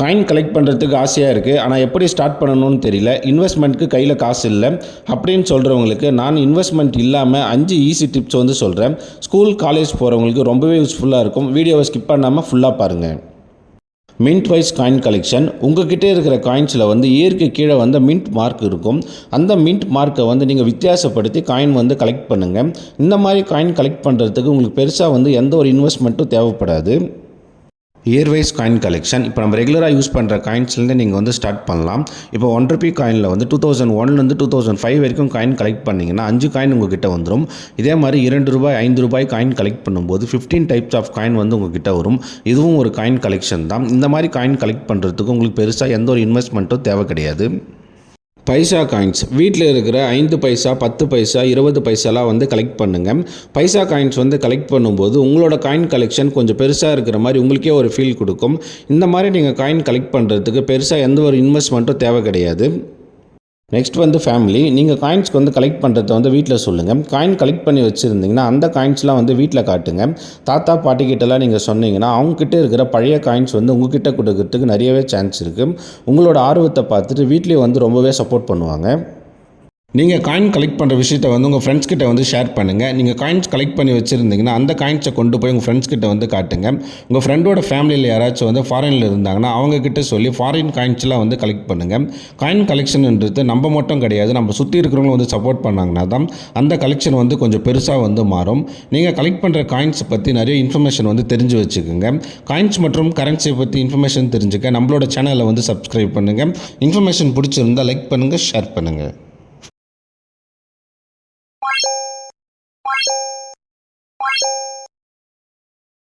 Coin collect பண்ணுறதுக்கு ஆசையாக இருக்குது ஆனால் எப்படி ஸ்டார்ட் பண்ணணும்னு தெரியல. இன்வெஸ்ட்மெண்ட்டுக்கு கையில் காசு இல்லை. அப்படின்னு சொல்கிறவங்களுக்கு நான் இன்வெஸ்ட்மெண்ட் இல்லாமல் அஞ்சு ஈஸி டிப்ஸ் வந்து சொல்கிறேன் ஸ்கூல் காலேஜ் போகிறவங்களுக்கு ரொம்பவே யூஸ்ஃபுல்லாக இருக்கும். வீடியோவை ஸ்கிப் பண்ணாமல் ஃபுல்லாக பாருங்கள் மின்ட் வைஸ் காயின் கலெக்ஷன் உங்ககிட்ட இருக்கிற காயின்ஸில் வந்து இயற்கை கீழே வந்து மின்ட் மார்க் இருக்கும். அந்த மின்ட் மார்க்கை வந்து நீங்கள் வித்தியாசப்படுத்தி காயின் வந்து கலெக்ட் பண்ணுங்கள் இந்த மாதிரி காயின் கலெக்ட் பண்ணுறதுக்கு உங்களுக்கு பெருசாக வந்து எந்த ஒரு இன்வெஸ்ட்மெண்ட்டும் தேவைப்படாது. இயர்வைஸ் காயின் கலெக்ஷன் இப்போ நம்ம ரெகுலராக யூஸ் பண்ணுற காயின்ஸ்லேருந்து நீங்கள் வந்து ஸ்டார்ட் பண்ணலாம். இப்போ ஒன் ருபி காயினில் வந்து டூ தௌசண்ட் ஒன்லேருந்து டூ தௌசண்ட் ஃபைவ் வரைக்கும் காயின் கலெக்ட் பண்ணிங்கன்னா அஞ்சு காயின் உங்ககிட்ட வந்துடும் இதே மாதிரி இரண்டு ரூபாய் ஐந்து ரூபாய் காயின் கலெக்ட் பண்ணும்போது ஃபிஃப்டீன் டைப்ஸ் ஆஃப் காயின் வந்து உங்ககிட்ட வரும். இதுவும் ஒரு காயின் கலெக்ஷன் தான். இந்த மாதிரி காயின் கலெக்ட் பண்ணுறதுக்கு உங்களுக்கு பெருசாக எந்த ஒரு இன்வெஸ்ட்மெண்ட்டும் தேவை கிடையாது. பைசா காயின்ஸ் வீட்டில் இருக்கிற ஐந்து பைசா பத்து பைசா இருபது பைசாலாம் வந்து கலெக்ட் பண்ணுங்கள் பைசா காயின்ஸ் வந்து கலெக்ட் பண்ணும்போது உங்களோட காயின் கலெக்ஷன் கொஞ்சம் பெருசாக இருக்கிற மாதிரி உங்களுக்கே ஒரு ஃபீல் கொடுக்கும். இந்த மாதிரி நீங்கள் காயின் கலெக்ட் பண்ணுறதுக்கு பெருசாக எந்த ஒரு இன்வெஸ்ட்மெண்ட்டும் தேவை கிடையாது. நெக்ஸ்ட் வந்து ஃபேமிலி நீங்கள் காயின்ஸ்க்கு வந்து கலெக்ட் பண்ணுறத வந்து வீட்டில் சொல்லுங்கள் காயின் கலெக்ட் பண்ணி வச்சுருந்தீங்கன்னா அந்த காயின்ஸ்லாம் வந்து வீட்டில் காட்டுங்க. தாத்தா பாட்டிக்கிட்டலாம் நீங்கள் சொன்னீங்கன்னா அவங்கக்கிட்ட இருக்கிற பழைய காயின்ஸ் வந்து உங்ககிட்ட கொடுக்கறதுக்கு நிறையவே சான்ஸ் இருக்குது உங்களோட ஆர்வத்தை பார்த்துட்டு வீட்லேயும் வந்து ரொம்பவே சப்போர்ட் பண்ணுவாங்க. நீங்கள் காயின் கலெக்ட் பண்ணுற விஷயத்தை வந்து உங்கள் ஃப்ரெண்ட்ஸ் கிட்ட வந்து ஷேர் பண்ணுங்கள் நீங்கள் காயின்ஸ் கலெக்ட் பண்ணி வச்சுருந்தீங்கன்னா அந்த காயின்ஸை கொண்டு போய் உங்கள் ஃப்ரெண்ட்ஸ் கிட்ட வந்து காட்டுங்க. உங்கள் ஃப்ரெண்டோட ஃபேமிலியில் யாராச்சும் வந்து ஃபாரினில் இருந்தாங்கன்னா அவங்க கிட்ட சொல்லி ஃபாரின் காயின்ஸ்லாம் வந்து கலெக்ட் பண்ணுங்கள் காயின் கலெக்ஷன்ன்றது நம்ம மட்டும் கிடையாது நம்ம சுற்றி இருக்கிறவங்களும் வந்து சப்போர்ட் பண்ணாங்கன்னா தான் அந்த கலெக்ஷன் வந்து கொஞ்சம் பெருசாக வந்து மாறும். நீங்கள் கலெக்ட் பண்ணுற காயின்ஸ் பற்றி நிறைய இன்ஃபர்மேஷன் வந்து தெரிஞ்சு வச்சுக்கோங்க. காயின்ஸ் மற்றும் கரன்சியை பற்றி இன்ஃபர்மேஷன் தெரிஞ்சுக்க நம்மளோட சேனலை வந்து சப்ஸ்கிரைப் பண்ணுங்கள் இன்ஃபர்மேஷன் பிடிச்சிருந்தா லைக் பண்ணுங்கள் ஷேர் பண்ணுங்கள்